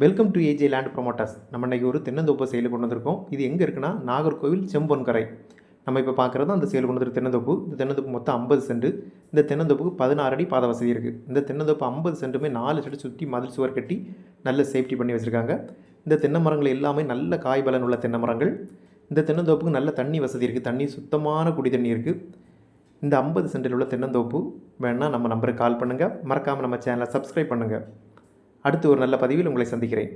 Welcome to AJ land promoters நம்ம இன்றைக்கி ஒரு தென்னந்தோப்பு செயல் கொண்டு வந்திருக்கோம். இது எங்கே இருக்குன்னா நாகர்கோவில் செம்பொன்கரை. நம்ம இப்போ பார்க்குறது அந்த செயல் கொண்டு வந்து தென்னந்தோப்பு. இந்த தென்னந்தோப்பு மொத்தம் ஐம்பது சென்ட் இந்த தென்னந்தோப்புக்கு பதினாறு அடி பாத வசதி இருக்குது இந்த தென்னந்தோப்பு ஐம்பது சென்ட்டுமே நாலு செட்டு சுற்றி மதில் சுவர் கட்டி நல்ல சேஃப்டி பண்ணி வச்சுருக்காங்க. இந்த தென்னை மரங்கள் எல்லாமே நல்ல காய் பலன் உள்ள தென்னை மரங்கள். இந்த தென்னந்தோப்புக்கு நல்ல தண்ணி வசதி இருக்குது தண்ணி சுத்தமான குடி தண்ணி இருக்குது இந்த ஐம்பது சென்டில் உள்ள தென்னந்தோப்பு வேணால் நம்ம நம்பருக்கு கால் பண்ணுங்கள் மறக்காமல் நம்ம சேனலை சப்ஸ்கிரைப் பண்ணுங்கள் அடுத்து ஒரு நல்ல பதிவில் உங்களை சந்திக்கிறேன்.